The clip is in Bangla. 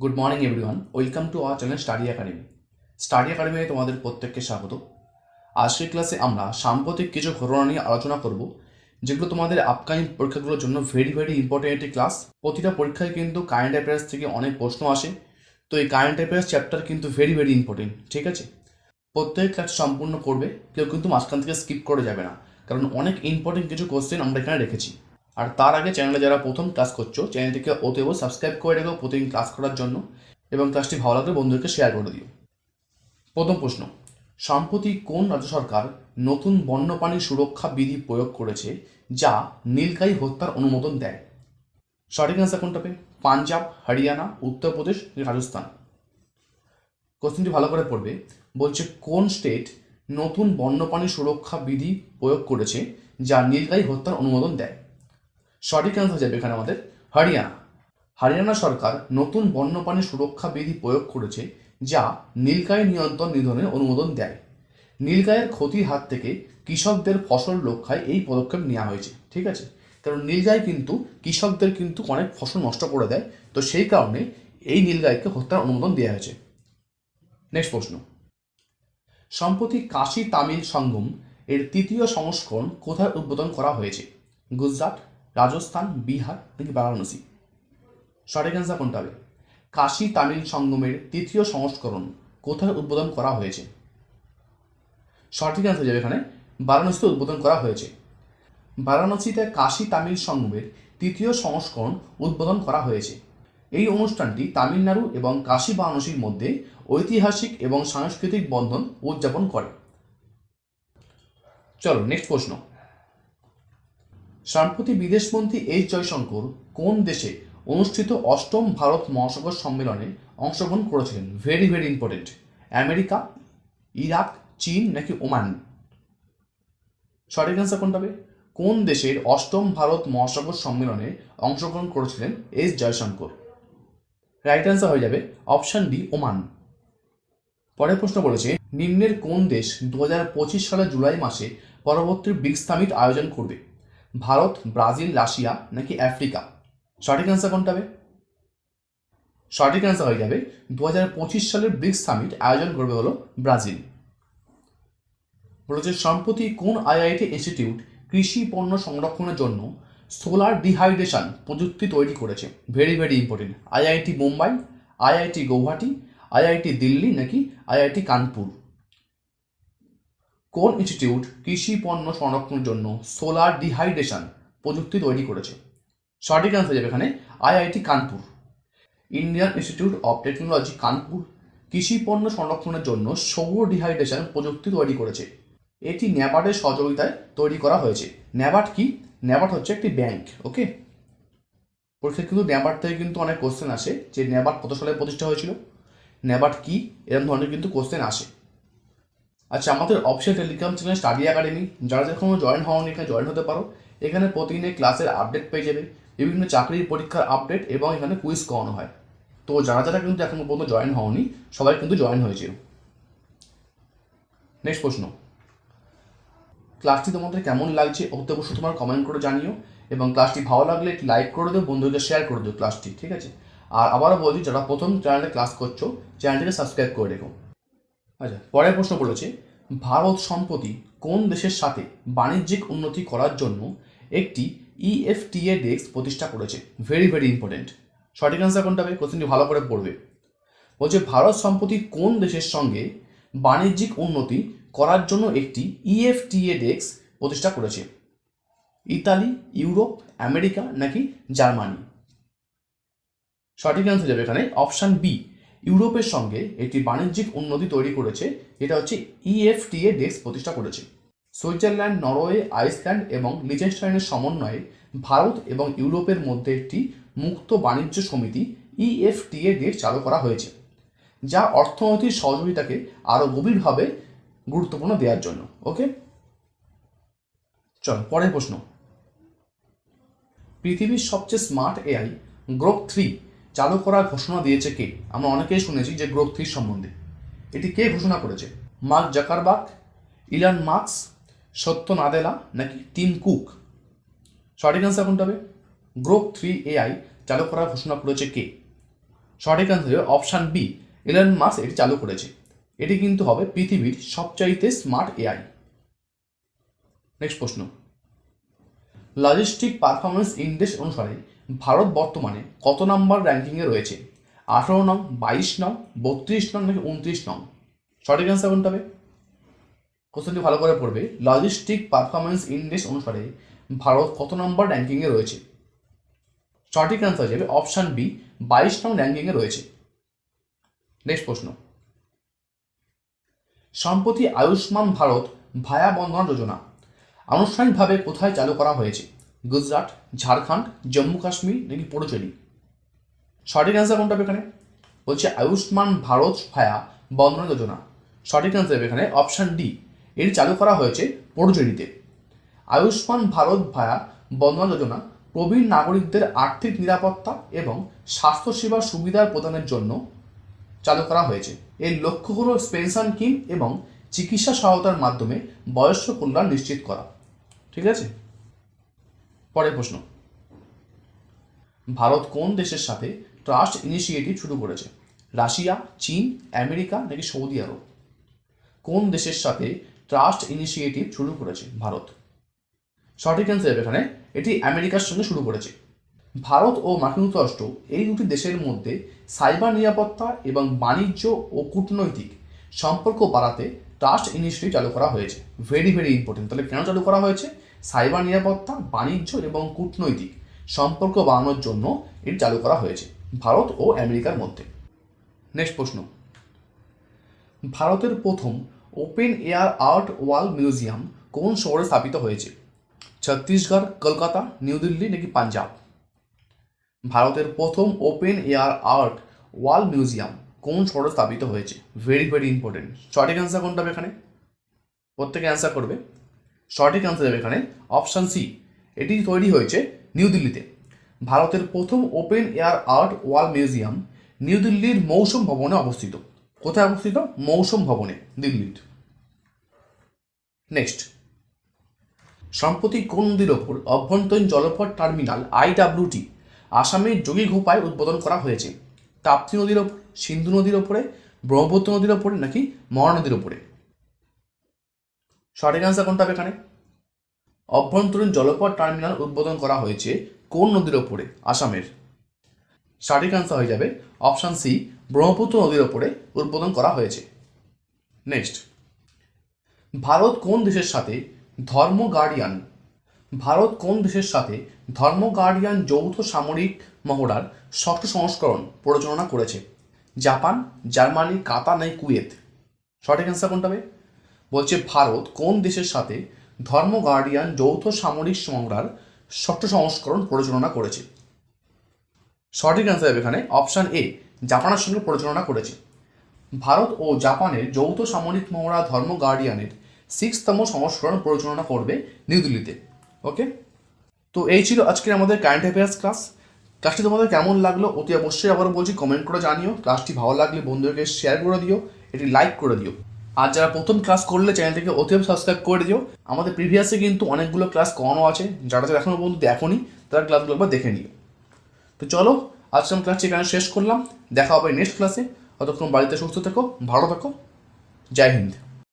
Good morning everyone welcome to our channel study academy study একাডেমিতে তোমাদের প্রত্যেককে স্বাগত। আজকের ক্লাসে আমরা সাম্প্রতিক কিছু ঘটনা নিয়ে আলোচনা করব, যেগুলো তোমাদের আপকামিং পরীক্ষাগুলোর জন্য ভেরি ভেরি ইম্পর্টেন্ট একটি ক্লাস প্রতিটা পরীক্ষায় কিন্তু কারেন্ট অ্যাফেয়ার্স থেকে অনেক প্রশ্ন আসে। তো এই কারেন্ট অ্যাফেয়ার্স চ্যাপ্টার কিন্তু ভেরি ভেরি ইম্পর্টেন্ট ঠিক আছে? প্রত্যেক ক্লাস সম্পূর্ণ করবে, কেউ কিন্তু মাঝখান থেকে স্কিপ করে যাবে না। কারণ অনেক ইম্পর্টেন্ট কিছু কোশ্চেন আমরা এখানে রেখেছি। আর তার আগে চ্যানেলে যারা প্রথম ক্লাস করছ চ্যানেলটিকে অতএব সাবস্ক্রাইব করে রেখো প্রতিদিন ক্লাস করার জন্য এবং ক্লাসটি ভালো লাগলে বন্ধুদেরকে শেয়ার করে দিও। প্রথম প্রশ্ন, সম্প্রতি কোন রাজ্য সরকার নতুন বন্যপ্রাণী সুরক্ষা বিধি প্রয়োগ করেছে যা নীলকাই হত্যার অনুমোদন দেয়? সঠিক অ্যান্সার কোনটা হবে পাঞ্জাব, হরিয়ানা, উত্তরপ্রদেশ রাজস্থান? কোশ্চেনটি ভালো করে পড়বে। বলছে, কোন স্টেট নতুন বন্যপ্রাণী সুরক্ষা বিধি প্রয়োগ করেছে যা নীলগাই হত্যার অনুমোদন দেয়? সঠিক অ্যান্সার যাবে এখানে আমাদের। হরিয়ানা। হরিয়ানা সরকার নতুন বন্যপ্রাণী সুরক্ষা বিধি প্রয়োগ করেছে, যা নীলগাই নিয়ন্ত্রণ নিধনের অনুমোদন দেয়। নীলগায়ের ক্ষতির হাত থেকে কৃষকদের ফসল রক্ষায় এই পদক্ষেপ নেওয়া হয়েছে, ঠিক আছে? কারণ নীলগাই কিন্তু কৃষকদের কিন্তু অনেক ফসল নষ্ট করে দেয়, তো সেই কারণে এই নীলগাইকে হত্যার অনুমোদন দেওয়া হয়েছে। নেক্সট প্রশ্ন। সম্প্রতি কাশী তামিল সঙ্গম এর তৃতীয় সংস্করণ কোথায় উদ্বোধন করা হয়েছে? গুজরাট রাজস্থান, বিহার নাকি বারাণসী? সঠিক অ্যান্সার কোনটা হবে? কাশী তামিল সঙ্গমের তৃতীয় সংস্করণ কোথায় উদ্বোধন করা হয়েছে? সঠিক অ্যান্সার যাবে এখানে। বারাণসীতে উদ্বোধন করা হয়েছে। বারাণসীতে কাশী তামিল সঙ্গমের তৃতীয় সংস্করণ উদ্বোধন করা হয়েছে। এই অনুষ্ঠানটি তামিলনাড়ু এবং কাশী বারাণসীর মধ্যে ঐতিহাসিক এবং সাংস্কৃতিক বন্ধন উদযাপন করে। চলো নেক্সট প্রশ্ন। সম্প্রতি বিদেশমন্ত্রী এইচ জয়শঙ্কর কোন দেশে অনুষ্ঠিত অষ্টম ভারত মহাসাগর সম্মেলনে অংশগ্রহণ করেছিলেন? Very very important America, Iraq, চীন নাকি ওমান? সঠিক অ্যান্সার কোনটা হবে? কোন দেশের অষ্টম ভারত মহাসাগর সম্মেলনে অংশগ্রহণ করেছিলেন এস জয়শঙ্কর? রাইট অ্যান্সার হয়ে যাবে অপশন ডি ওমান। পরের প্রশ্ন বলেছে, নিম্নের কোন দেশ দু হাজার পঁচিশ সালের জুলাই মাসে পরবর্তী ব্রিক্স সামিট আয়োজন করবে? ভারত, ব্রাজিল, রাশিয়া নাকি আফ্রিকা? সঠিক অ্যান্সার কোনটা হবে সঠিক অ্যান্সার হয়ে যাবে। দু হাজার পঁচিশ সালের ব্রিক্স সামিট আয়োজন করবে হলো ব্রাজিল। বলেছে, সম্প্রতি কোন আইআইটি ইনস্টিটিউট কৃষি পণ্য সংরক্ষণের জন্য সোলার ডিহাইড্রেশন প্রযুক্তি তৈরি করেছে? Very very important IIT Mumbai IIT Guwahati IIT Delhi নাকি আইআইটি কানপুর? কোন ইনস্টিটিউট কৃষি পণ্য সংরক্ষণের জন্য সোলার ডিহাইড্রেশন প্রযুক্তি তৈরি করেছে? সঠিক অ্যান্সার যাবে এখানে IIT Kanpur. Indian Institute of Technology Kanpur. কৃষি পণ্য সংরক্ষণের জন্য সৌর ডিহাইড্রেশন প্রযুক্তি তৈরি করেছে। এটি ন্যাবার্ডের সহযোগিতায় তৈরি করা হয়েছে। ন্যাবার্ড কি? ন্যাবার্ড হচ্ছে একটি ব্যাংক ওকে পরীক্ষা কিন্তু ন্যাবার্ড থেকে কিন্তু অনেক কোশ্চেন আসে যে ন্যাবার্ড কত সালে প্রতিষ্ঠা হয়েছিল? ন্যাবার্ড কি? এরকম ধরনের কিন্তু কোশ্চেন আসে। আচ্ছা আমাদের official Telegram channel study academy যারা এখনও জয়েন হওনি এখানে জয়েন হতে পারো, এখানে প্রতিদিনের ক্লাসের আপডেট পেয়ে যাবে, বিভিন্ন চাকরির পরীক্ষার আপডেট এবং এখানে কুইজ করানো হয়। তো যারা যারা কিন্তু এখনও পর্যন্ত জয়েন হওনি, সবাই কিন্তু জয়েন হয়েছে নেক্সট প্রশ্ন। ক্লাসটি তোমাদের কেমন লাগছে অতি অবশ্যই তোমার কমেন্ট করে জানিও, এবং ক্লাসটি ভালো লাগলে একটি লাইক করে দিও, বন্ধুদের শেয়ার করে দিও ক্লাসটি ঠিক আছে? আর আবারও বলছি, যারা প্রথম চ্যানেলে ক্লাস করছ চ্যানেলটিকে সাবস্ক্রাইব করে রেখো। আচ্ছা পরের প্রশ্ন বলেছে, ভারত সম্প্রতি কোন দেশের সাথে বাণিজ্যিক উন্নতি করার জন্য একটি E ইএফটিএ ডেস্ক প্রতিষ্ঠা করেছে? ভেরি ভেরি ইম্পর্টেন্ট সঠিক অ্যান্সার কোনটা হবে? কোশ্চেনটি ভালো করে পড়বে। বলছে, ভারত সম্প্রতি কোন দেশের সঙ্গে বাণিজ্যিক উন্নতি করার জন্য একটি E ইএফটিএ ডেস্ক প্রতিষ্ঠা করেছে? ইতালি, ইউরোপ, আমেরিকা নাকি জার্মানি? সঠিক অ্যান্সার যাবে এখানে অপশান বি ইউরোপের সঙ্গে একটি বাণিজ্যিক উন্নতি তৈরি করেছে এটা হচ্ছে E ইএফটিএ ডেস্ক প্রতিষ্ঠা করেছে। সুইজারল্যান্ড, নরওয়ে, আইসল্যান্ড এবং লিচেনস্টাইনের সমন্বয়ে ভারত এবং ইউরোপের মধ্যে একটি মুক্ত বাণিজ্য সমিতি E ইএফটিএ ডেস্ক চালু করা হয়েছে, যা অর্থনৈতিক সহযোগিতাকে আরও গভীরভাবে গুরুত্বপূর্ণ দেওয়ার জন্য। ওকে? চল, পরের প্রশ্ন। পৃথিবীর সবচেয়ে স্মার্ট এআই গ্রোক থ্রি চালু করার ঘোষণা দিয়েছে কে? আমরা অনেকেই শুনেছি যে গ্রোক থ্রি সম্বন্ধে। এটি কে ঘোষণা করেছে? মার্ক জাকারবাক ইলান মার্কস সত্য নাদেলা নাকি টিম কুক? সঠিক অ্যান্সার কোনটা হবে? গ্রোক থ্রি এআই চালু করার ঘোষণা করেছে কে? সঠিক অ্যান্সার হবে অপশান বি, ইলন মাস এটি চালু করেছে। এটি কিন্তু হবে পৃথিবীর সবচাইতে স্মার্ট এআই। নেক্সট প্রশ্ন। লজিস্টিক পারফরমেন্স ইন্ডেক্স অনুসারে ভারত বর্তমানে কত নাম্বার র্যাঙ্কিংয়ে রয়েছে? আঠারো নং, বাইশ নং, বত্রিশ নং নাকি উনত্রিশ নং? সঠিক অ্যান্সার কোনটা হবে? কোশ্চেনটি ভালো করে পড়বে। লজিস্টিক পারফরমেন্স ইন্ডেক্স অনুসারে ভারত কত নম্বর র্যাঙ্কিংয়ে রয়েছে? সঠিক অ্যান্সার হিসেবে অপশান বি বাইশ নং র্যাঙ্কিংয়ে রয়েছে। নেক্সট প্রশ্ন। সম্প্রতি আয়ুষ্মান ভারত ভায়া বন্ধন যোজনা আনুষ্ঠানিকভাবে কোথায় চালু করা হয়েছে? গুজরাট, ঝাড়খণ্ড, জম্মু কাশ্মীর নাকি পুডুচেরি? সঠিক অ্যান্সার কোনটা হবে এখানে? বলছে আয়ুষ্মান ভারত ভায়া বন্ধনা যোজনা। সঠিক অ্যান্সার হবে এখানে অপশান ডি এটি চালু করা হয়েছে পুডুচেরিতে। আয়ুষ্মান ভারত ভায়া বন্ধনা যোজনা প্রবীণ নাগরিকদের আর্থিক নিরাপত্তা এবং স্বাস্থ্যসেবা সুবিধার প্রদানের জন্য চালু করা হয়েছে। এর লক্ষ্য হল পেনশন স্কিম এবং চিকিৎসা সহায়তার মাধ্যমে বয়স্ক কল্যাণ নিশ্চিত করা। ঠিক আছে? পরের প্রশ্ন। ভারত কোন দেশের সাথে ট্রাস্ট ইনিশিয়েটিভ শুরু করেছে? রাশিয়া, চীন, আমেরিকা নাকি সৌদি আরব? কোন দেশের সাথে ট্রাস্ট ইনিশিয়েটিভ শুরু করেছে ভারত? সঠিক অ্যান্সার এখানে, এটি আমেরিকার সঙ্গে শুরু করেছে। ভারত ও মার্কিন যুক্তরাষ্ট্র এই দুটি দেশের মধ্যে সাইবার নিরাপত্তা এবং বাণিজ্য ও কূটনৈতিক সম্পর্ক বাড়াতে ট্রাস্ট ইনিশিয়েটিভ চালু করা হয়েছে। ভেরি ভেরি ইম্পর্টেন্ট তাহলে কেন চালু করা হয়েছে? সাইবার নিরাপত্তা, বাণিজ্য এবং কূটনৈতিক সম্পর্ক বাড়ানোর জন্য এটি চালু করা হয়েছে ভারত ও আমেরিকার মধ্যে। নেক্সট প্রশ্ন। ভারতের প্রথম open air art wall museum কোন শহরে স্থাপিত হয়েছে? ছত্তিশগড়, কলকাতা, নিউ দিল্লি নাকি পাঞ্জাব? ভারতের প্রথম open air art wall museum কোন শহরে স্থাপিত হয়েছে? Very very important. সঠিক অ্যান্সার কোনটা হবে এখানে? প্রত্যেকে অ্যান্সার করবে। সঠিক অ্যান্সার হবে এখানে অপশান সি এটি তৈরি হয়েছে নিউ দিল্লিতে। ভারতের প্রথম open air art wall museum New দিল্লির মৌসুম ভবনে অবস্থিত। কোথায় অবস্থিত? মৌসুম ভবনে, দিল্লির। নেক্সট সম্প্রতি কোন নদীর ওপর অভ্যন্তরীণ জলপথ টার্মিনাল আইডাব্লিউটি আসামের যোগী ঘোপায় উদ্বোধন করা হয়েছে? তাপ্তি নদীর ওপর, সিন্ধু নদীর ওপরে, ব্রহ্মপুত্র নদীর ওপরে নাকি মহানদীর ওপরে? সঠিক অ্যান্সার কোনটা হবে এখানে? অভ্যন্তরীণ জলপথ টার্মিনাল উদ্বোধন করা হয়েছে কোন নদীর ওপরে? আসামের। সঠিক অ্যান্সার হয়ে যাবে। অপশান সি, ব্রহ্মপুত্র নদীর ওপরে উদ্বোধন করা হয়েছে। নেক্সট। ভারত কোন দেশের সাথে ধর্ম গার্ডিয়ান? ভারত কোন দেশের সাথে ধর্ম গার্ডিয়ান যৌথ সামরিক মহড়ার ষষ্ঠ সংস্করণ পরিচালনা করেছে? জাপান, জার্মানি, কাতার নাই কুয়েত? সঠিক অ্যান্সার কোনটা হবে? বলছে ভারত কোন দেশের সাথে ধর্ম গার্ডিয়ান যৌথ সামরিক মহড়ার ষষ্ঠ সংস্করণ পরিচালনা করেছে? সঠিক অ্যান্সার এখানে অপশান এ জাপানের সঙ্গে পরিচালনা করেছে। ভারত ও জাপানের যৌথ সামরিক মহড়া ধর্ম গার্ডিয়ানের সিক্সতম সংস্করণ পরিচালনা করবে নিউ দিল্লিতে। ওকে তো এই ছিল আজকের আমাদের কারেন্ট অ্যাফেয়ার্স ক্লাস ক্লাসটি তোমাদের কেমন লাগল অতি অবশ্যই আবারও বলছি কমেন্ট করে জানিও। ক্লাসটি ভালো লাগলে বন্ধুদেরকে শেয়ার করে দিও। এটি লাইক করে দিও। আর যারা প্রথম ক্লাস করলে চ্যানেলটিকে অতি সাবস্ক্রাইব করে দিও, আমাদের প্রিভিয়াসে কিন্তু অনেকগুলো ক্লাস করানো আছে, যারা যারা এখনও পর্যন্ত দেখোনি, তারা ক্লাসগুলো একবার দেখে নিও। তো চলো আজকে আমি ক্লাসটি এখানে শেষ করলাম, দেখা হবে নেক্সট ক্লাসে অতক্ষণ বাড়িতে সুস্থ থেকো, ভালো থাকো, জয় হিন্দ।